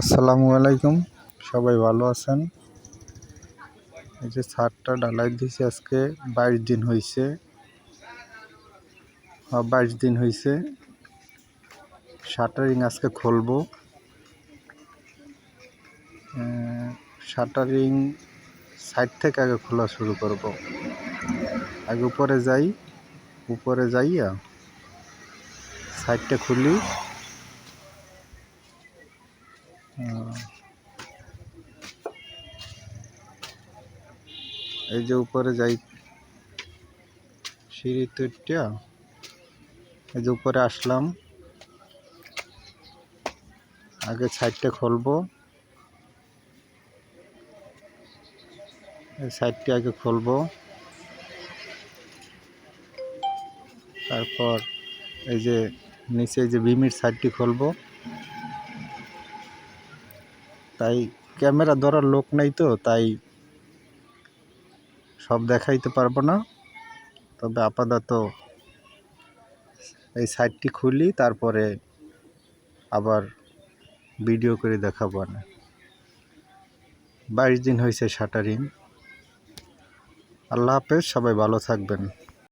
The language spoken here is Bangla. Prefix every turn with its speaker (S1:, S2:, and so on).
S1: আসসালামু আলাইকুম। সবাই ভালো আছেন? এই যে ছাদটা ঢালাই দিয়েছি, আজকে বাইশ দিন হয়েছে বাইশ দিন হয়েছে শাটারিং আজকে খুলবো। শাটারিং সাইড থেকে আগে খোলা শুরু করব। আগে উপরে যাই, উপরে যাইয়া সাইডটা খুলি। এই যে উপরে যাই সিঁড়ি তুইটা এই যে উপরে আসলাম। আগে সাইডটা খুলবো। এই সাইডটি আগে খুলবো। তারপর এই যে নিচে যে বিমির সাইডটি খুলবো। তাই ক্যামেরা ধরার লোক নাই তো, তাই সব দেখাইতে পারব না। তবে আপাতত এই সাইটটি খুলি, তারপরে আবার ভিডিও করে দেখাবো না বাইশ দিন হয়েছে শাটারিং। আল্লাহ হাফেজ, সবাই ভালো থাকবেন।